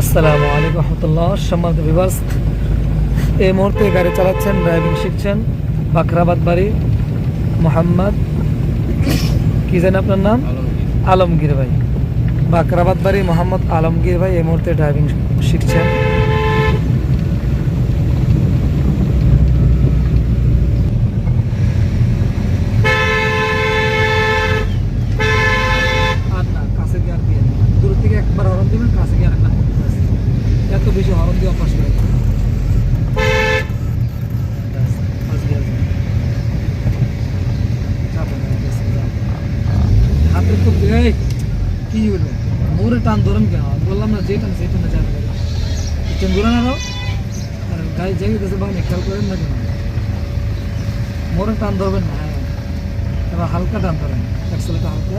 আসসালামু আলাইকুম রহমতুল্লাহ সম্মানিত বিবাস এই মুহূর্তে গাড়ি চালাচ্ছেন ড্রাইভিং শিখছেন বাখরাবাদ বাড়ি। মোহাম্মদ কি জানেন আপনার নাম? আলমগীর। ভাই। বাকরাবাদ বাড়ি মোহাম্মদ আলমগীর ভাই এই মুহূর্তে ড্রাইভিং শিখছেন। আর কাছে গিয়ে আর দিয়ে দূর থেকে একবার হরন দিবেন কাছে গিয়ে এত বেশি হরন দিয়ে অভ্যাস করে। হাতের তো কি হলো? মোরে টান ধরেন কেন? বললাম না যে টান সেই টানে যাবে চেন ধরে না আর গাড়ি জেগে গেছে বানি খেয়াল করেন না কেন? মোরে টান ধরবেন না হ্যাঁ। এবার হালকা টান ধরেন একসাথে হালকা।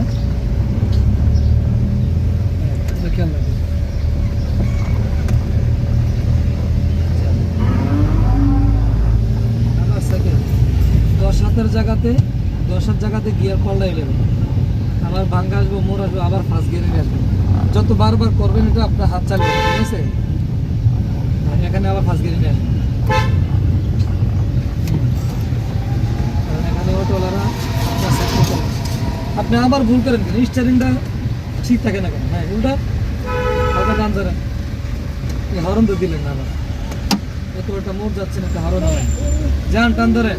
হ্যাঁ, খেয়াল রাখবেন আবার second। দশ হাতের জায়গাতে, দশ হাত জায়গাতে গিয়ার পাল্টাই নেবেন আবার ভাঙ্গা আসব, মোড় আসব, আবার ফার্স্ট গিয়ারে আসবে। যত বারবার করবেন, এটা আপনার হাত চালিয়ে ঠিক আছে? এখানে আবার ফার্স্ট গিয়ারে আসবে। কারণ এখানে। আপনি আবার ভুল করেন কেন? স্টারিংটা ঠিক থাকে না কেন? হ্যাঁ উল্টা। হালকা টান ধরেন। হরন তো দিলেন না আবার। এত একটা যাচ্ছে না হরন হবে যান, টান ধরেন।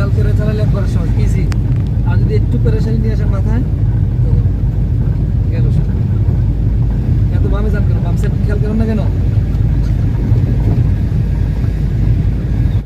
খেয়াল করে চালালে একবার সহজ ইজি আর যদি একটু পেরেশানি নিয়ে আসেন মাথায়?